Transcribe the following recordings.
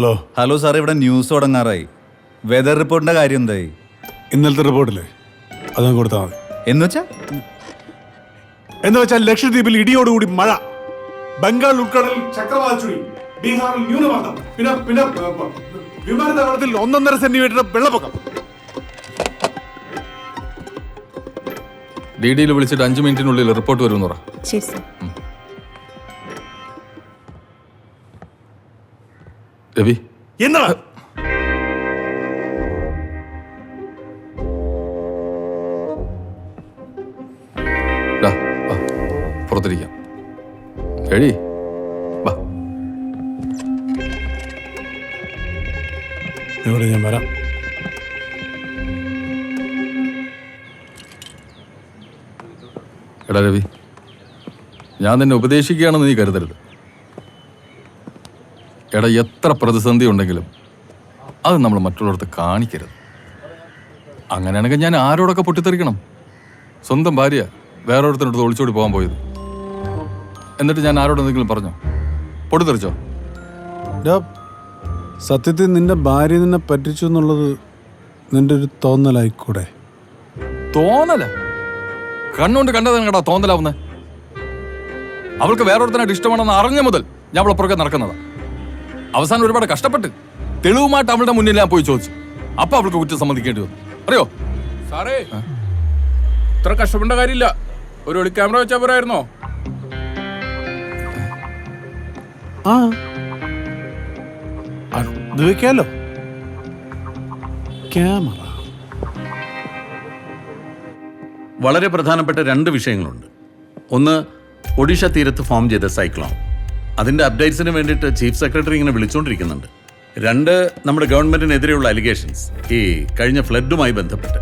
Hello hello sir ഇവിടെ news തുടങ്ങാറായി. Weather റിപ്പോർട്ടിന്റെ കാര്യം എന്തായി? ഇന്നലത്തെ റിപ്പോർട്ടില്ലേ അതങ്ങ് കൊടുത്താൽ മതി. എന്ന് വെച്ചാ? എന്ന് വെച്ചാൽ ലക്ഷദ്വീപിൽ ഇടിയോടുകൂടി മഴ. ബംഗാൾ ഉൾക്കടലിൽ ചക്രവാത ചുഴി ബീഹാറിൽ ന്യൂനമർദ്ദം പിന്നെ പിന്നെ വിമാനത്താവളത്തിൽ ഒന്നൊന്നര സെന്റിമീറ്റർ വെള്ളപ്പൊക്കം. ഡി ഡിയിൽ വിളിച്ചിട്ട് അഞ്ച് മിനിറ്റിനുള്ളിൽ റിപ്പോർട്ട് വരുമെന്ന് പറ. ശരി സാർ രവി. എന്നാ പുറത്തിരിക്കാം. എഴി വാ. ഇവിടെ ഞാൻ വരാം. എടാ രവി ഞാൻ നിന്നെ ഉപദേശിക്കുകയാണെന്ന് നീ കരുതരുത്. എടാ എത്ര പ്രതിസന്ധി ഉണ്ടെങ്കിലും അത് നമ്മൾ മറ്റുള്ളവർക്ക് കാണിക്കരുത്. അങ്ങനെയാണെങ്കിൽ ഞാൻ ആരോടൊക്കെ പൊട്ടിത്തെറിക്കണം? സ്വന്തം ഭാര്യ വേറൊരുത്തനടുത്ത് ഒളിച്ചോടി പോകാൻ പോയത്. എന്നിട്ട് ഞാൻ ആരോടെന്തെങ്കിലും പറഞ്ഞോ? പൊട്ടിത്തെറിച്ചോ? സത്യത്തിൽ നിന്റെ ഭാര്യ നിന്നെ പറ്റിച്ചു എന്നുള്ളത് നിന്റെ ഒരു തോന്നലായിക്കൂടെ? തോന്നല? കണ്ണുകൊണ്ട് കണ്ടതാണ് കേട്ടോ തോന്നലാവുന്നേ? അവൾക്ക് വേറൊരുത്തനായിട്ട് ഇഷ്ടമാണെന്ന് അറിഞ്ഞ മുതൽ ഞാൻ അവളെ പുറകെ നടക്കുന്നതാ. അവസാനം ഒരുപാട് കഷ്ടപ്പെട്ട് തെളിവുമായിട്ട് അവളുടെ മുന്നിൽ ഞാൻ പോയി ചോദിച്ചു. അപ്പൊ അവൾക്ക് കുറ്റം സമ്മതിക്കേണ്ടി വന്നു. അറിയോ? സാറേ ഇത്ര കഷ്ടപ്പെടേണ്ട കാര്യമില്ല. ഒരു ഒളി ക്യാമറ വെച്ചാൽ പോരായിരുന്നോ? ആ. അത് വെക്കാലോ ക്യാമറ. വളരെ പ്രധാനപ്പെട്ട രണ്ട് വിഷയങ്ങളുണ്ട്. ഒന്ന് ഒഡീഷ തീരത്ത് ഫോം ചെയ്ത സൈക്ലോൺ. അതിന്റെ അപ്ഡേറ്റ്സിന് വേണ്ടിയിട്ട് ചീഫ് സെക്രട്ടറി ഇങ്ങനെ വിളിച്ചുകൊണ്ടിരിക്കുന്നുണ്ട് രണ്ട് നമ്മുടെ ഗവൺമെന്റിനെതിരെയുള്ള അലിഗേഷൻസ് ഈ കഴിഞ്ഞ ഫ്ലഡുമായി ബന്ധപ്പെട്ട്.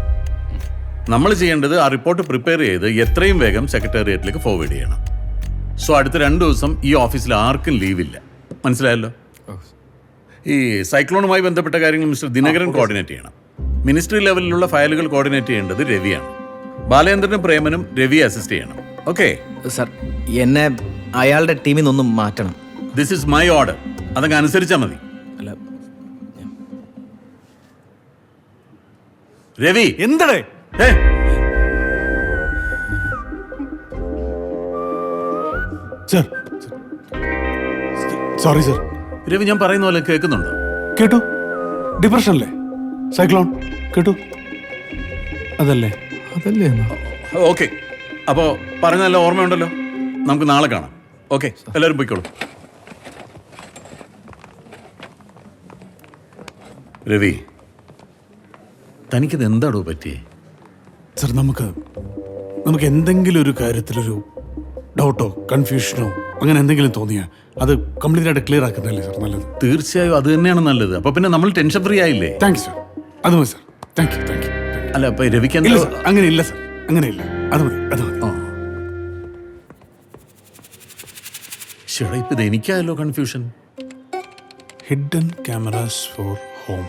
നമ്മൾ ചെയ്യേണ്ടത് ആ റിപ്പോർട്ട് പ്രിപ്പയർ ചെയ്ത് എത്രയും വേഗം സെക്രട്ടേറിയറ്റിലേക്ക് ഫോർവേഡ് ചെയ്യണം. സോ അടുത്ത രണ്ട് ദിവസം ഈ ഓഫീസിൽ ആർക്കും ലീവ് ഇല്ല. മനസ്സിലായല്ലോ? ഈ സൈക്ലോണുമായി ബന്ധപ്പെട്ട കാര്യങ്ങൾ മിസ്റ്റർ ദിനകരൻ കോർഡിനേറ്റ് ചെയ്യണം. മിനിസ്ട്രി ലെവലിലുള്ള ഫയലുകൾ കോർഡിനേറ്റ് ചെയ്യേണ്ടത് രവിയാണ്. ബാലേന്ദ്രനും പ്രേമനും രവി അസിസ്റ്റ് ചെയ്യണം. ഓക്കെ സർ എന്നെ അയാളുടെ ടീമിൽ നിന്നൊന്നും മാറ്റണം ദിസ് ഇസ് മൈ ഓർഡർ അതങ്ങ് അനുസരിച്ചാൽ മതി അല്ല രവി എന്തടേ സർ സോറി സർ രവി ഞാൻ പറയുന്ന പോലെ കേൾക്കുന്നുണ്ടോ കേട്ടു ഡിപ്രഷൻ അല്ലേ സൈക്ലോൺ കേട്ടു അതല്ലേ അതല്ലേ ഓക്കെ അപ്പോൾ പറഞ്ഞ നല്ല ഓർമ്മയുണ്ടല്ലോ നമുക്ക് നാളെ കാണാം ഓക്കെ എല്ലാവരും പോയിക്കോളൂ. രവി തനിക്കിത് എന്താടോ പറ്റിയേ? സർ നമുക്ക് നമുക്ക് എന്തെങ്കിലും ഒരു കാര്യത്തിലൊരു ഡൗട്ടോ കൺഫ്യൂഷനോ അങ്ങനെ എന്തെങ്കിലും തോന്നിയാ അത് കംപ്ലീറ്റ് ആയിട്ട് ക്ലിയർ ആക്കുന്നതല്ലേ സർ നല്ലത്? തീർച്ചയായും അത് തന്നെയാണ് നല്ലത്. അപ്പൊ പിന്നെ നമ്മൾ ടെൻഷൻ ഫ്രീ ആയില്ലേ? താങ്ക്സ് സർ അത് മതി sir thank you thank you അല്ല അപ്പൊ രവിക്ക് ഇല്ല എന്താ? സർ അങ്ങനെ ഇല്ല സർ അങ്ങനെ ഇല്ല അത് മതി അത് മതി. ചേട്ടാ ഇപ്പൊ ഇത് എനിക്കായല്ലോ confusion hidden cameras for home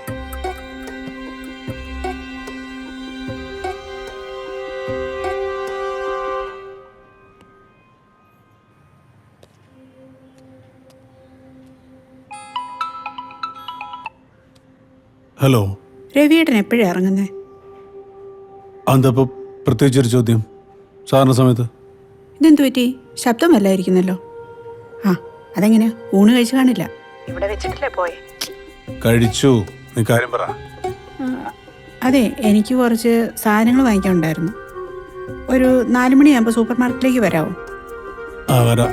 hello രവിയേട്ടൻ എപ്പോഴാ ഇറങ്ങുന്നേ? അതെന്തപ്പോൾ പ്രത്യേകിച്ചൊരു ചോദ്യം? സാറിന് സമയത്ത്? ഇതെന്തു പറ്റി? ശബ്ദം വല്ലായിരിക്കുന്നല്ലോ ആ അതെങ്ങനെയാ? ഊണ് കഴിച്ചു കാണില്ല. ഇവിടെ വെച്ചിട്ടില്ലേ പോയി? കഴിച്ചു. നീ കാര്യം പറ. അതെ എനിക്ക് കുറച്ച് സാധനങ്ങൾ വാങ്ങിക്കാനുണ്ടായിരുന്നു. ഒരു നാല് മണിയാകുമ്പോൾ സൂപ്പർ മാർക്കറ്റിലേക്ക് വരാമോ ആ വരാം.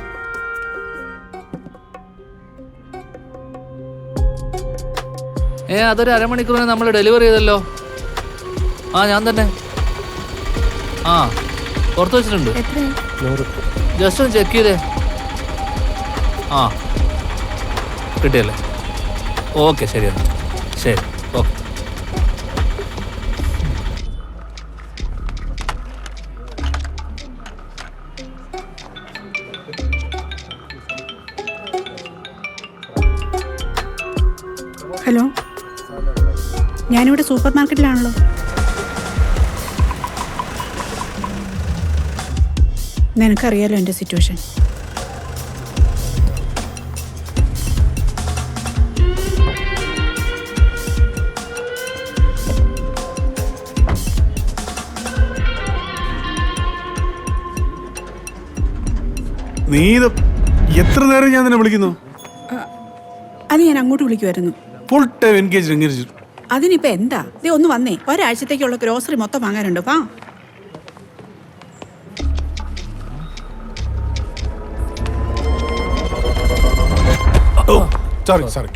ഏ അതൊരു അരമണിക്കൂറിന് നമ്മൾ ഡെലിവറി ചെയ്തല്ലോ. ആ ഞാൻ തന്നെ. ആ പുറത്ത് വെച്ചിട്ടുണ്ട്. ജസ്റ്റ് ഒന്ന് ചെക്ക് ചെയ്തേ. ആ. കിട്ടിയല്ലേ? ഓക്കെ ശരി എന്നാൽ ശരി ഓക്കെ. ഹലോ? ഞാനിവിടെ സൂപ്പർ മാർക്കറ്റിലാണല്ലോ. നിനക്കറിയാലോ എന്റെ സിറ്റുവേഷൻ. നീ ഇത് എത്ര നേരം ഞാൻ നിന്നെ വിളിക്കുന്നു? അത് ഞാൻ അങ്ങോട്ട് വിളിക്കുമായിരുന്നു ഫുൾ ടൈം എൻഗേജ് എൻഗേജ് അതിനിപ്പോ എന്താ? ദേ ഒന്ന് വന്നേ. ഒരാഴ്ചത്തേക്കുള്ള ഗ്രോസറി മൊത്തം വാങ്ങാനുണ്ട്. വാ. സോറി സോറി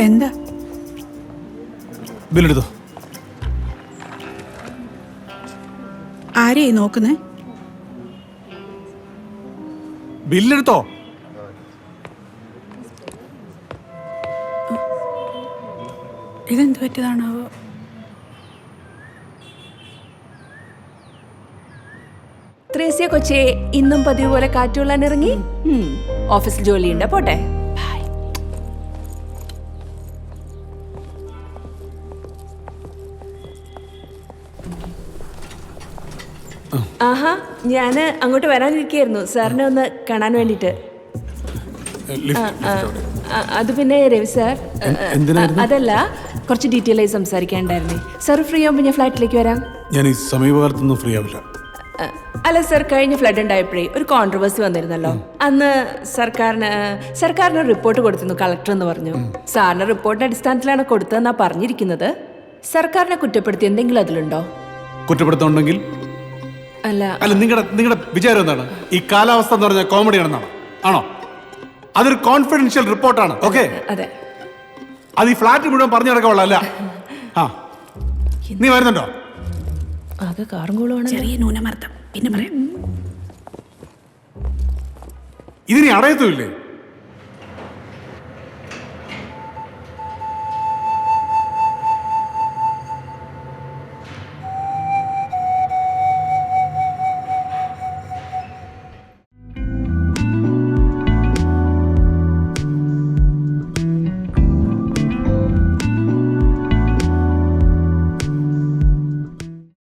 എന്താ? ബില്ലെടുത്തോ. ആരെയായി നോക്കുന്നേ? ബില്ലെടുത്തോ. ഇതെന്ത് പറ്റിയതാണാവോ? ത്രേസ്യ കൊച്ചിയെ ഇന്നും പതിവ് പോലെ കാറ്റുകൊള്ളാൻ ഇറങ്ങി. ഓഫീസിൽ ജോലിയുണ്ട്? പോട്ടെ. ആഹാ ഞാൻ അങ്ങോട്ട് വരാനിരിക്കുന്നു സാറിനെ ഒന്ന് കാണാൻ വേണ്ടിട്ട്. അത് പിന്നെ രവി സാർ അതല്ല കുറച്ച് ഡീറ്റെയിൽ ആയി സംസാരിക്കാനുണ്ടായിരുന്നേ. സാർ ഫ്രീ ആകുമ്പോൾ ഞാൻ ഫ്ലാറ്റിലേക്ക് വരാം. ഞാൻ ഈ സമീപകാലത്തൊന്നും ഫ്രീ ആവില്ല. അല്ല സർ കഴിഞ്ഞ ഫ്ലഡ് ഉണ്ടായപ്പോഴേ ഒരു കോൺട്രവേഴ്സി വന്നിരുന്നല്ലോ. അന്ന് സർക്കാരിന് സർക്കാരിന് റിപ്പോർട്ട് കൊടുത്തിരുന്നു കളക്ടർ എന്ന് പറഞ്ഞു. സാറിന് റിപ്പോർട്ടിന്റെ അടിസ്ഥാനത്തിലാണ് കൊടുത്തതെന്നാ പറഞ്ഞിരിക്കുന്നത്. സർക്കാരിനെ കുറ്റപ്പെടുത്തി എന്തെങ്കിലും അതിലുണ്ടോ? കുറ്റപ്പെടുത്തുന്നുണ്ടെങ്കിൽ അല്ല. അല്ല നിങ്ങളുടെ നിങ്ങളുടെ വിചാരം എന്താണ്? ഈ കാലാവസ്ഥ എന്ന് പറഞ്ഞ കോമഡി ആണെന്നാണ് ആണോ? അതൊരു കോൺഫിഡൻഷ്യൽ റിപ്പോർട്ടാണ് ഓക്കെ അതെ. അത് ഈ ഫ്ലാറ്റ് മുഴുവൻ പറഞ്ഞു നടക്കാവുള്ളല്ല ആ. നീ വരുന്നുണ്ടോ? ആകെ കാറും കൂളുവാണ് ചെറിയ ന്യൂനമർദ്ദം. പിന്നെ പറയാം. ഇതിനി അടയത്തുമില്ലേ?